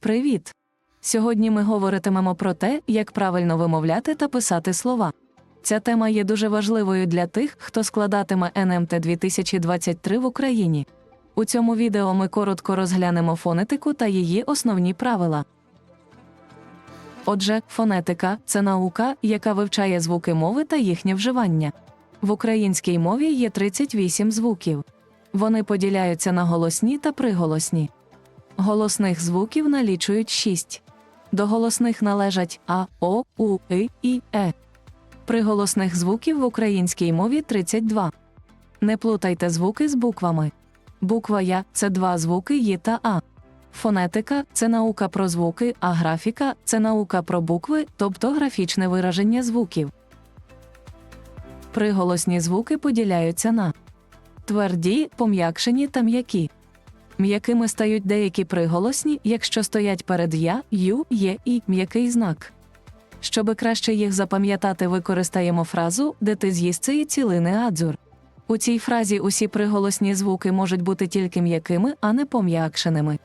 Привіт! Сьогодні ми говоритимемо про те, як правильно вимовляти та писати слова. Ця тема є дуже важливою для тих, хто складатиме НМТ 2023 в Україні. У цьому відео ми коротко розглянемо фонетику та її основні правила. Отже, фонетика це наука, яка вивчає звуки мови та їхнє вживання. В українській мові є 38 звуків. Вони поділяються на голосні та приголосні. Голосних звуків налічують 6. До голосних належать А, О, У, И і Е. Приголосних звуків в українській мові 32. Не плутайте звуки з буквами. Буква Я це два звуки Ї та А. Фонетика це наука про звуки, а графіка це наука про букви, тобто графічне вираження звуків. Приголосні звуки поділяються на тверді, пом'якшені та м'які. М'якими стають деякі приголосні, якщо стоять перед я, ю, є і м'який знак. Щоби краще їх запам'ятати, використаємо фразу де ти з'їсти цілини адзур. У цій фразі усі приголосні звуки можуть бути тільки м'якими, а не пом'якшеними.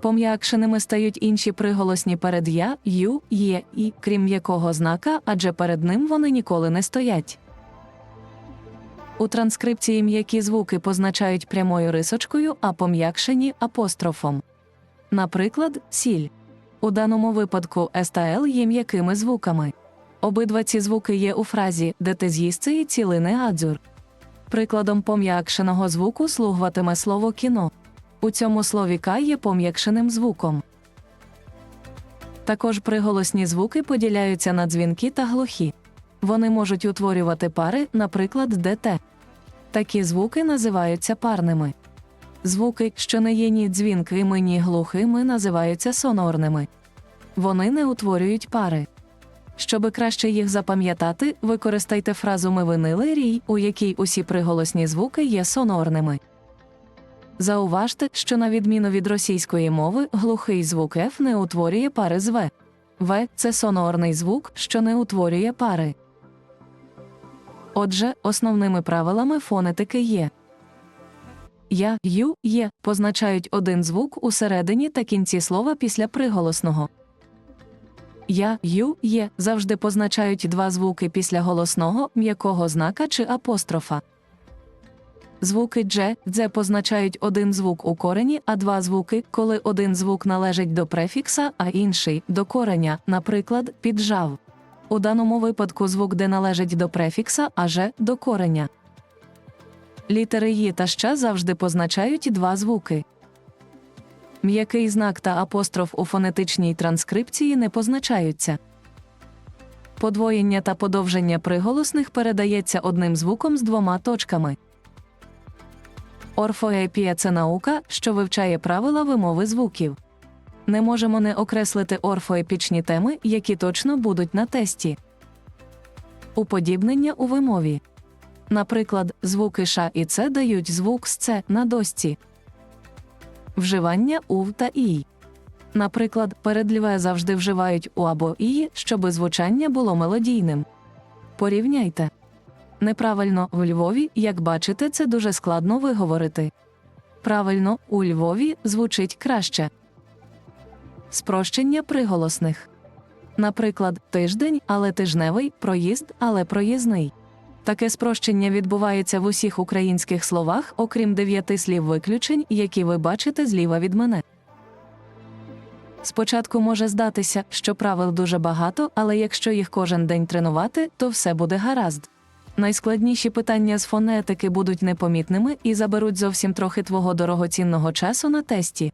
Пом'якшеними стають інші приголосні перед я, ю, є і, крім м'якого знака, адже перед ним вони ніколи не стоять. У транскрипції м'які звуки позначають прямою рисочкою, а пом'якшені апострофом. Наприклад, сіль. У даному випадку С Л є м'якими звуками. Обидва ці звуки є у фразі де ти з'їсти цілини адзур. Прикладом пом'якшеного звуку слугуватиме слово кіно. У цьому слові К є пом'якшеним звуком. Також приголосні звуки поділяються на дзвінки та глухі. Вони можуть утворювати пари, наприклад, ДТ. Такі звуки називаються парними. Звуки, що не є ні дзвінкими, ні глухими, називаються сонорними. Вони не утворюють пари. Щоби краще їх запам'ятати, використайте фразу ми винили рій, у якій усі приголосні звуки є сонорними. Зауважте, що на відміну від російської мови, глухий звук F не утворює пари з В. В це сонорний звук, що не утворює пари. Отже, основними правилами фонетики є Я, ю, є позначають один звук у середині та кінці слова після приголосного. Я, ю, є завжди позначають два звуки після голосного, м'якого знака чи апострофа. Звуки дже, дзе позначають один звук у корені, а два звуки, коли один звук належить до префікса, а інший до кореня, наприклад, піджав. У даному випадку звук де належить до префікса, а же до кореня. Літери «ї» та «щ» завжди позначають два звуки. М'який знак та апостроф у фонетичній транскрипції не позначаються. Подвоєння та подовження приголосних передається одним звуком з двома точками. Орфоепія це наука, що вивчає правила вимови звуків. Не можемо не окреслити орфоепічні теми, які точно будуть на тесті. Уподібнення у вимові. Наприклад, звуки ша і це дають звук з це на досці. Вживання ув та ій. Наприклад, перед льве завжди вживають у або ії, щоби звучання було мелодійним. Порівняйте. Неправильно в Львові, як бачите, це дуже складно виговорити. Правильно, у Львові звучить краще. Спрощення приголосних. Наприклад, тиждень, але тижневий, проїзд, але проїзний. Таке спрощення відбувається в усіх українських словах, окрім дев'яти слів виключень, які ви бачите зліва від мене. Спочатку може здатися, що правил дуже багато, але якщо їх кожен день тренувати, то все буде гаразд. Найскладніші питання з фонетики будуть непомітними і заберуть зовсім трохи твого дорогоцінного часу на тесті.